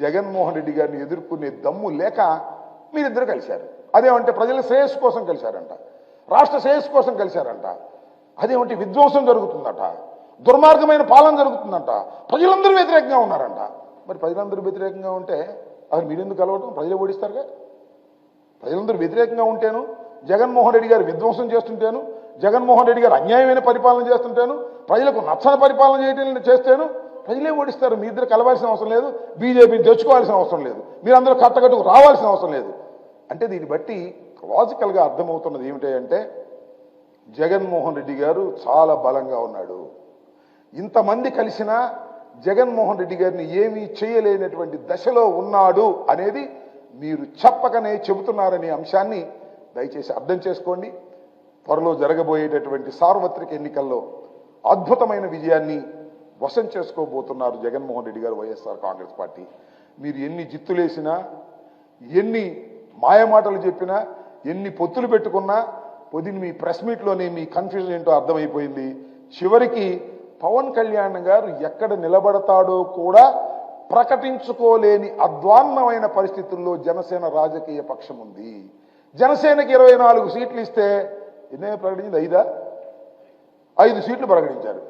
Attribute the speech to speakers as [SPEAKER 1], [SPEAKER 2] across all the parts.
[SPEAKER 1] జగన్మోహన్ రెడ్డి గారిని ఎదుర్కొనే దమ్ము లేక మీరిద్దరు కలిశారు. అదేమంటే ప్రజల శ్రేయస్సు కోసం కలిశారంట. రాష్ట్ర శ్రేయస్సు కోసం కలిశారంట. అదేమంటే విధ్వంసం జరుగుతుందట. దుర్మార్గమైన పాలన జరుగుతుందంట. ప్రజలందరూ వ్యతిరేకంగా ఉన్నారంట. మరి ప్రజలందరూ వ్యతిరేకంగా ఉంటే అసలు మీరెందుకు కలవటం ప్రజలు ఓడిస్తారుగా? ప్రజలందరూ వ్యతిరేకంగా ఉంటేను జగన్మోహన్ రెడ్డి గారు విధ్వంసం చేస్తుంటేను జగన్మోహన్ రెడ్డి గారు అన్యాయమైన పరిపాలన చేస్తుంటేను ప్రజలకు నచ్చని పరిపాలన చేయడం చేస్తేను ప్రజలే ఓడిస్తారు. మీ ఇద్దరు కలవాల్సిన అవసరం లేదు. బీజేపీని తెచ్చుకోవాల్సిన అవసరం లేదు. మీరందరూ కట్టకట్టుకు రావాల్సిన అవసరం లేదు. అంటే దీన్ని బట్టి లాజికల్గా అర్థమవుతున్నది ఏమిటి అంటే జగన్మోహన్ రెడ్డి గారు చాలా బలంగా ఉన్నాడు. ఇంతమంది కలిసినా జగన్మోహన్ రెడ్డి గారిని ఏమీ చేయలేనటువంటి దశలో ఉన్నాడు అనేది మీరు చెప్పకనే చెబుతున్నారనే అంశాన్ని దయచేసి అర్థం చేసుకోండి. త్వరలో జరగబోయేటటువంటి సార్వత్రిక ఎన్నికల్లో అద్భుతమైన విజయాన్ని వశం చేసుకోబోతున్నారు జగన్మోహన్ రెడ్డి గారు వైఎస్ఆర్ కాంగ్రెస్ పార్టీ. మీరు ఎన్ని జిత్తులేసినా ఎన్ని మాయమాటలు చెప్పినా ఎన్ని పొత్తులు పెట్టుకున్నా పొద్దున్న మీ ప్రెస్ మీట్లోనే మీ కన్ఫ్యూజన్ ఏంటో అర్థమైపోయింది. చివరికి పవన్ కళ్యాణ్ గారు ఎక్కడ నిలబడతాడో కూడా ప్రకటించుకోలేని అద్వాన్నమైన పరిస్థితుల్లో జనసేన రాజకీయ పక్షం ఉంది. జనసేనకి ఇరవై నాలుగు సీట్లు ఇస్తే ఎన్నే ప్రకటించింది? ఐదా? ఐదు సీట్లు ప్రకటించారు.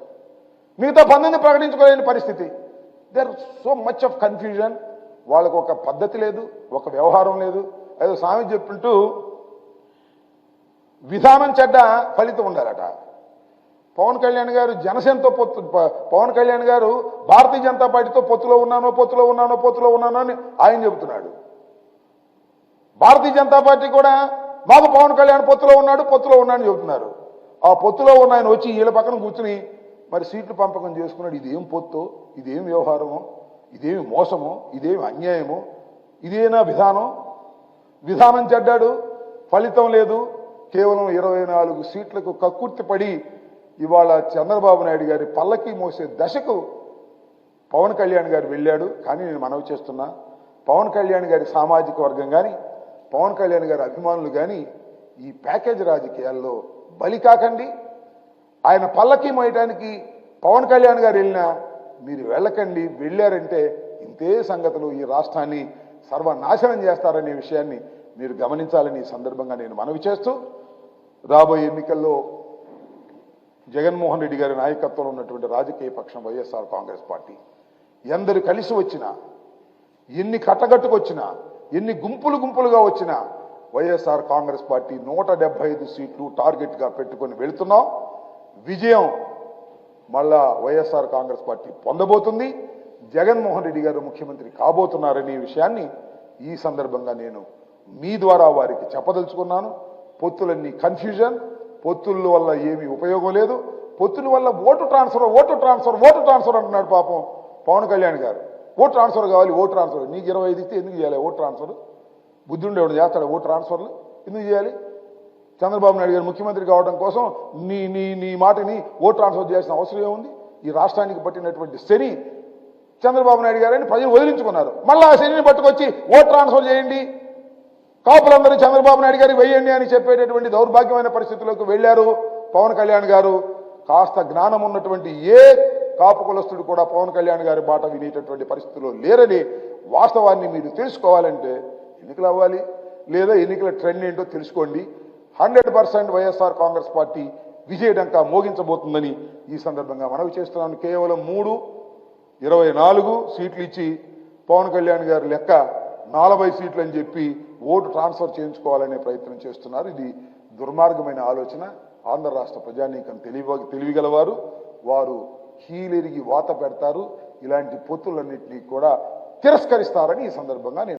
[SPEAKER 1] మిగతా పంతొమ్మిది ప్రకటించుకోలేని పరిస్థితి. There so much of confusion వాళ్ళకు ఒక పద్ధతి లేదు ఒక వ్యవహారం లేదు. ఏదో స్వామి చెప్పింటూ విధానం చెడ్డ ఫలితం ఉండాలట. పవన్ కళ్యాణ్ గారు జనసేనతో పొత్తు పవన్ కళ్యాణ్ గారు భారతీయ జనతా పార్టీతో పొత్తులో ఉన్నానో పొత్తులో ఉన్నానో పొత్తులో ఉన్నానో అని ఆయన చెబుతున్నాడు. భారతీయ జనతా పార్టీ కూడా మాకు పవన్ కళ్యాణ్ పొత్తులో ఉన్నాడు పొత్తులో ఉన్నాడని చెబుతున్నారు. ఆ పొత్తులో ఉన్న ఆయన వచ్చి వీళ్ళ పక్కన కూర్చుని మరి సీట్లు పంపకం చేసుకున్నాడు. ఇదేం పొత్తు? ఇదేం వ్యవహారమో? ఇదేమి మోసమో? ఇదేమి అన్యాయమో? ఇదేనా విధానం? విధానం చెడ్డాడు? ఫలితం లేదు. కేవలం ఇరవై నాలుగు సీట్లకు కక్కుర్తి పడి ఇవాళ చంద్రబాబు నాయుడు గారి పల్లకి మోసే దశకు పవన్ కళ్యాణ్ గారు వెళ్ళాడు. కానీ నేను మనవి చేస్తున్నా పవన్ కళ్యాణ్ గారి సామాజిక వర్గం కానీ పవన్ కళ్యాణ్ గారి అభిమానులు కానీ ఈ ప్యాకేజ్ రాజకీయాల్లో బలి కాకండి. ఆయన పల్లకి మోయటానికి పవన్ కళ్యాణ్ గారు వెళ్ళినా మీరు వెళ్ళకండి వెళ్ళారంటే ఇంతే సంగతులు ఈ రాష్ట్రాన్ని సర్వనాశనం చేస్తారనే విషయాన్ని మీరు గమనించాలని ఈ సందర్భంగా నేను మనవి చేస్తూ రాబోయే ఎన్నికల్లో జగన్మోహన్ రెడ్డి గారి నాయకత్వంలో ఉన్నటువంటి రాజకీయ పక్షం వైఎస్ఆర్ కాంగ్రెస్ పార్టీ. ఎందరు కలిసి వచ్చినా ఎన్ని కట్టగట్టుకొచ్చినా ఎన్ని గుంపులు గుంపులుగా వచ్చినా వైఎస్ఆర్ కాంగ్రెస్ పార్టీ నూట ఐదు సీట్లు టార్గెట్గా పెట్టుకొని వెళుతున్నాం. విజయం మళ్ళా వైఎస్ఆర్ కాంగ్రెస్ పార్టీ పొందబోతుంది. జగన్మోహన్ రెడ్డి గారు ముఖ్యమంత్రి కాబోతున్నారనే విషయాన్ని ఈ సందర్భంగా నేను మీ ద్వారా వారికి చెప్పదలుచుకున్నాను. పొత్తులన్నీ కన్ఫ్యూజన్ పొత్తుల వల్ల ఏమీ ఉపయోగం లేదు. పొత్తుల వల్ల vote transfer vote transfer vote transfer అంటున్నాడు పాపం పవన్ కళ్యాణ్ గారు. ఓటు ట్రాన్స్ఫర్ కావాలి ఓటు ట్రాన్స్ఫర్ నీకు ఇరవై ఐదు ఇస్తే ఎందుకు చేయాలి ఓటు ట్రాన్స్ఫర్ బుద్ధి ఉండేవాడు చేస్తాడు ఓటు ట్రాన్స్ఫర్లు ఎందుకు చేయాలి? చంద్రబాబు నాయుడు గారు ముఖ్యమంత్రి కావడం కోసం నీ నీ నీ మాటని ఓట్ ట్రాన్స్ఫర్ చేయాల్సిన అవసరం ఏముంది? ఈ రాష్ట్రానికి పట్టినటువంటి శని చంద్రబాబు నాయుడు గారని ప్రజలు వదిలించుకున్నారు. మళ్ళీ ఆ శనిని పట్టుకొచ్చి ఓట్ ట్రాన్స్ఫర్ చేయండి. కాపులందరూ చంద్రబాబు నాయుడు గారికి వెయ్యండి అని చెప్పేటటువంటి దౌర్భాగ్యమైన పరిస్థితుల్లోకి వెళ్ళారు పవన్ కళ్యాణ్ గారు. కాస్త జ్ఞానం ఉన్నటువంటి ఏ కాపు కులస్తుడు కూడా పవన్ కళ్యాణ్ గారి బాట వినేటటువంటి పరిస్థితుల్లో లేరని వాస్తవాన్ని మీరు తెలుసుకోవాలంటే ఎన్నికలు అవ్వాలి లేదా ఎన్నికల ట్రెండ్ ఏంటో తెలుసుకోండి. Hundred percent YSR Congress party విజయడంక మోగించబోతుందని ఈ సందర్భంగా మనవి చేస్తున్నాను. కేవలం మూడు ఇరవై నాలుగు సీట్లు ఇచ్చి పవన్ కళ్యాణ్ గారి లెక్క నలభై సీట్లు అని చెప్పి ఓటు ట్రాన్స్ఫర్ చేయించుకోవాలనే ప్రయత్నం చేస్తున్నారు. ఇది దుర్మార్గమైన ఆలోచన. ఆంధ్ర రాష్ట్ర ప్రజానీకం తెలివి తెలివిగలవారు. వారు కీలెరిగి వాత పెడతారు. ఇలాంటి పొత్తులన్నింటినీ కూడా తిరస్కరిస్తారని ఈ సందర్భంగా నేను